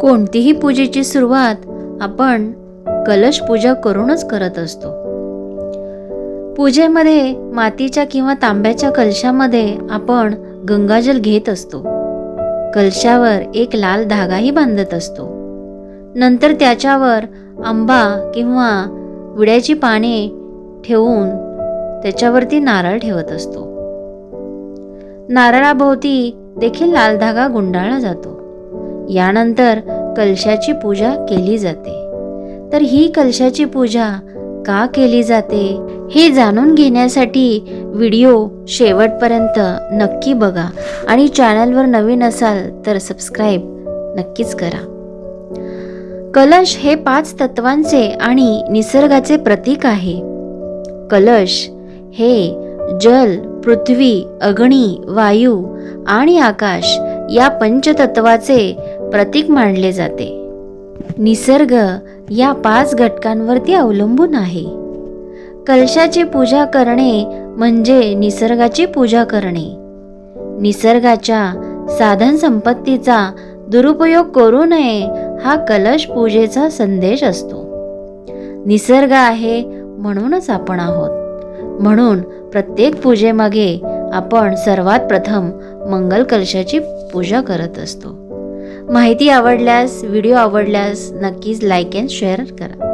कोणतीही पूजेची सुरुवात आपण कलश पूजा करूनच करत असतो. पूजेमध्ये मातीच्या किंवा तांब्याच्या कलशामध्ये आपण गंगाजल घेत असतो. कलशावर एक लाल धागाही बांधत असतो. नंतर त्याच्यावर आंबा किंवा विड्याची पाने ठेवून त्याच्यावरती नारळ ठेवत असतो. नारळाभोवती देखील लाल धागा गुंडाळला जातो. यानंतर कलशाची पूजा केली जाते. तर ही कलशाची पूजा का केली जाते हे जाणून घेण्यासाठी व्हिडिओ शेवटपर्यंत नक्की बघा आणि चॅनलवर नवीन असाल तर सबस्क्राईब नक्कीच करा. कलश हे पाच तत्वांचे आणि निसर्गाचे प्रतीक आहे. कलश हे जल पृथ्वी अग्नी वायू आणि आकाश या पंचतत्वाचे प्रतीक मानले जाते. निसर्ग या पाच घटकांवरती अवलंबून आहे. कलशाची पूजा करणे म्हणजे निसर्गाची पूजा करणे. निसर्गाच्या साधन संपत्तीचा दुरुपयोग करू नये हा कलश पूजेचा संदेश असतो. निसर्ग आहे म्हणूनच आपण आहोत. म्हणून प्रत्येक पूजेमागे आपण सर्वात प्रथम मंगल कलशाची पूजा करत असतो. माहिती आवडल्यास व्हिडिओ आवडल्यास नक्कीच लाईक अँड शेअर करा.